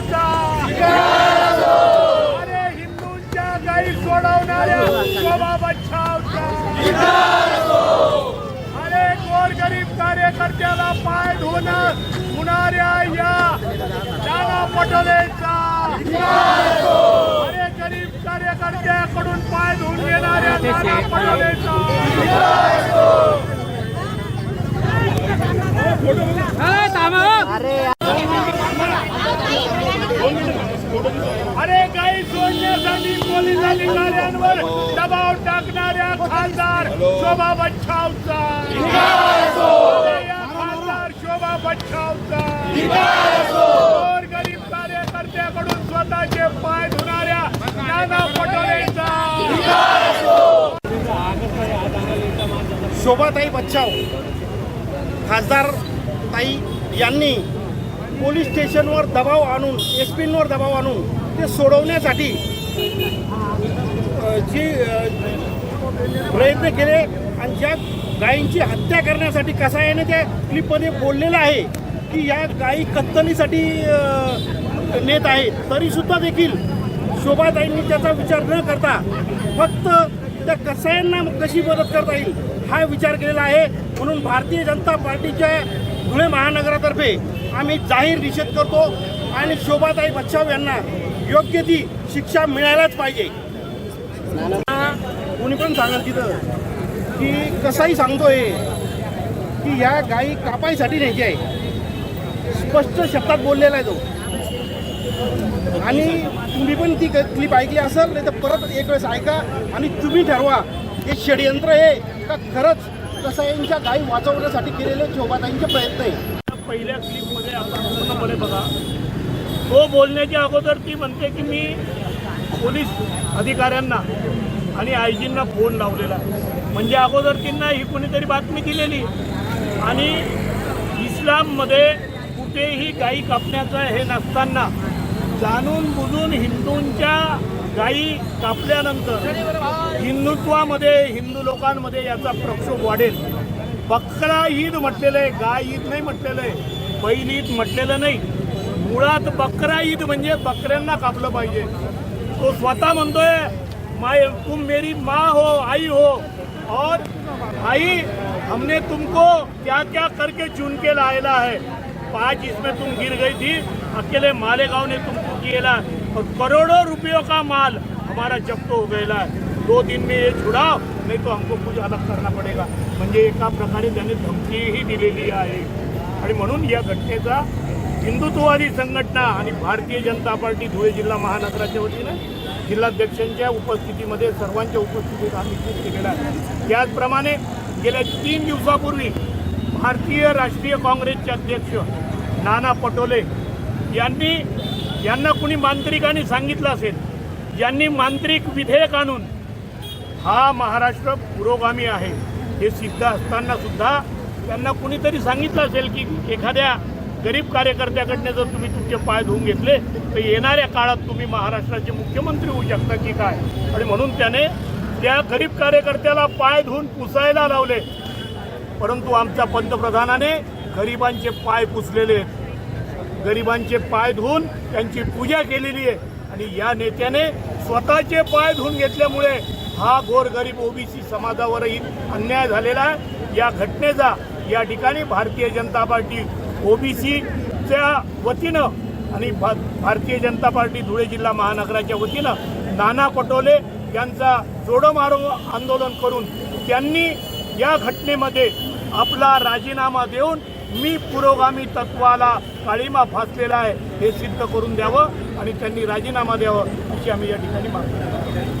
बचावचा अरे हिंदूंच्या गाई सोडवणाऱ्या शोभा बचावचा अरे गोरगरीब कार्यकर्त्याला पाय धुवणं होणाऱ्या या नाना पटोलेचा अरे गरीब कार्यकर्त्याकडून पाय धुवून घेणाऱ्या नाना पटोलेचा अरे गाई सोडण्यासाठी पोलीस अधिकाऱ्यांवर दबाव टाकणाऱ्या खासदार शोभा बच्छावचा. अरे खासदार शोभा बच्छावचा. गरीब कार्यकर्त्याकडून स्वतःचे पाय धुणाऱ्या नाना पटोलेचा. शोभाताई बच्चाव खासदार ताई यांनी पोलीस स्टेशनवर दबाव आणून एस पींवर दबाव आणून ते सोडवण्यासाठी जी प्रयत्न केले आणि ज्या गायींची हत्या करण्यासाठी कसायाने त्या क्लिपमध्ये बोललेलं आहे की या गायी कत्तलीसाठी नेत आहे तरीसुद्धा देखील शोभाताईंनी त्याचा विचार न करता फक्त त्या कसायांना कशी मदत करता येईल हा विचार केलेला आहे. म्हणून भारतीय जनता पार्टीच्या धुळे महानगरातर्फे आम्ही जाहीर निषेध करतो आणि शोभाताई बच्चाव यांना योग्य ती शिक्षा मिळायलाच पाहिजे. कोणी पण सांगाल तिथं की कसाही सांगतोय की ह्या गायी कापायसाठी न्यायची आहे. स्पष्ट शब्दात बोललेला आहे तो. आणि तुम्ही पण ती क्लिप ऐकली असेल नाही तर परत एक वेळेस ऐका आणि तुम्ही ठरवा हे षडयंत्र हे का खरंच कसायांच्या गायी वाचवण्यासाठी केलेले शोभाताईंचे प्रयत्न आहे पहिल्या क्लिपमध्ये आपण पूर्णपणे बघा. तो बोलण्याच्या अगोदर ती म्हणते की मी पोलीस अधिकाऱ्यांना आणि आयजींना फोन लावलेला आहे. म्हणजे अगोदर तिंना ही कुणीतरी बातमी दिलेली. आणि इस्लाममध्ये कुठेही गायी कापण्याचं हे नसताना जाणून बुजून हिंदूंच्या गायी कापल्यानंतर हिंदुत्वामध्ये हिंदू लोकांमध्ये याचा प्रक्षोभ वाढेल. बकरा ईद म्हटलेलं आहे गाय ईद नाही म्हटलेलं आहे बैल ईद म्हटलेलं नाही. मुळात बकरा ईद म्हणजे बकऱ्यांना कापलं पाहिजे. तो स्वतः म्हणतोय माय तुम मेरी माँ हो आई हो. और आई हमने तुमको क्या क्या करके चुन के लायला है? पाच इसमें तुम गिर गई थी अकेले मालेगाव ने तुमको किएला करोड़ों रुपयों का माल हमारा जब्त हो गया है। दो दिन में ये छुड़ाओ नहीं तो हमको कुछ अलग करना पडेगा। म्हणजे एका प्रकारे त्याने धमकीही दिलेली आहे। आणि म्हणून या घटनेचा हिंदुत्ववादी संघटना आणि भारतीय जनता पार्टी धुळे जिल्हा महानगराच्या वतीनं जिल्हाध्यक्षांच्या उपस्थितीमध्ये सर्वांच्या उपस्थितीत हा निश्चित केलेला आहे. त्याचप्रमाणे गेल्या तीन दिवसापूर्वी भारतीय राष्ट्रीय काँग्रेसचे अध्यक्ष नाना पटोले यांनी यांना कुणी मांत्रिकांनी सांगितलं असेल यांनी मांत्रिक विधेयक आणून हा महाराष्ट्र पुरोगामी आहे हे सिद्ध असताना सुद्धा त्यांना कुणीतरी सांगितलं असेल की एखाद्या गरीब कार्यकर्त्याकडनं जर तुम्ही तुमचे पाय धुवून घेतले तर येणाऱ्या काळात तुम्ही महाराष्ट्राचे मुख्यमंत्री होऊ शकता की काय? आणि म्हणून त्याने त्या गरीब कार्यकर्त्याला पाय धुवून पुसायला लावले. परंतु आमच्या पंतप्रधानाने गरिबांचे पाय पुसलेले आहेत. गरिबांचे पाय धुवून त्यांची पूजा केलेली आहे. आणि या नेत्याने स्वतःचे पाय धुवून घेतल्यामुळे हा गोरगरीब ओबीसी समाजावरही अन्याय झालेला आहे. या घटनेचा या ठिकाणी भारतीय जनता पार्टी ओबीसीच्या वतीनं आणि भा भारतीय जनता पार्टी धुळे जिल्हा महानगराच्या वतीनं नाना पटोले यांचा जोडो मारो आंदोलन करून त्यांनी या घटनेमध्ये आपला राजीनामा देऊन मी पुरोगामी तत्वाला काळीमा फासलेला आहे हे सिद्ध करून द्यावं आणि त्यांनी राजीनामा द्यावं अशी आम्ही या ठिकाणी मागणी